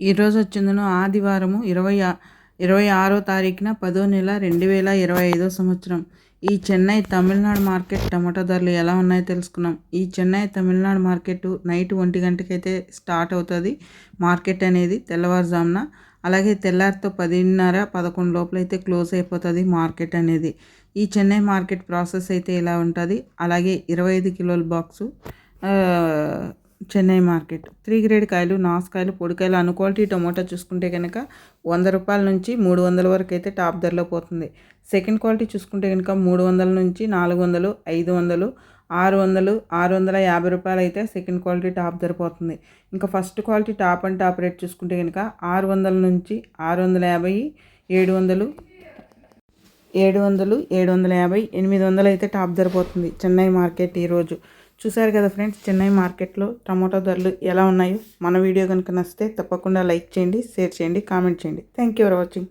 ఈరోజు వచ్చిందను ఆదివారము ఇరవై ఇరవై ఆరో తారీఖున పదో నెల రెండు వేల ఇరవై ఐదో సంవత్సరం. ఈ చెన్నై తమిళనాడు మార్కెట్ టమాటా ధరలు ఎలా ఉన్నాయో తెలుసుకున్నాం. ఈ చెన్నై తమిళనాడు మార్కెట్ నైట్ ఒంటి గంటకైతే స్టార్ట్ అవుతుంది. మార్కెట్ అనేది తెల్లవారుజామున అలాగే తెల్లారితో పదిన్నర పదకొండు లోపల అయితే క్లోజ్ అయిపోతుంది మార్కెట్ అనేది. ఈ చెన్నై మార్కెట్ ప్రాసెస్ అయితే ఇలా ఉంటుంది? అలాగే ఇరవై ఐదు కిలోల box Chennai market. Three grade కాయలు నాసుకాయలు పొడికాయలు అను క్వాలిటీ టొమాటో చూసుకుంటే కనుక వంద రూపాయల నుంచి మూడు వందల వరకు అయితే టాప్ ధరలో పోతుంది. సెకండ్ క్వాలిటీ చూసుకుంటే కనుక మూడు వందల నుంచి నాలుగు వందలు ఐదు వందలు ఆరు వందలు ఆరు వందల యాభై రూపాయలు అయితే సెకండ్ క్వాలిటీ టాప్ ధర పోతుంది. ఇంకా first quality top and top rate చూసుకుంటే కనుక ఆరు వందల నుంచి ఆరు వందల యాభై ఏడు వందలు ఏడు వందలు ఏడు వందల యాభై ఎనిమిది వందలు అయితే టాప్ ధర పోతుంది. చెన్నై మార్కెట్ ఈరోజు చూసారు కదా ఫ్రెండ్స్ చెన్నై మార్కెట్లో టమాటో ధరలు ఎలా ఉన్నాయో? మన వీడియో కనుక నచ్చితే తప్పకుండా లైక్ చేయండి షేర్ చేయండి కామెంట్ చేయండి. Thank you for watching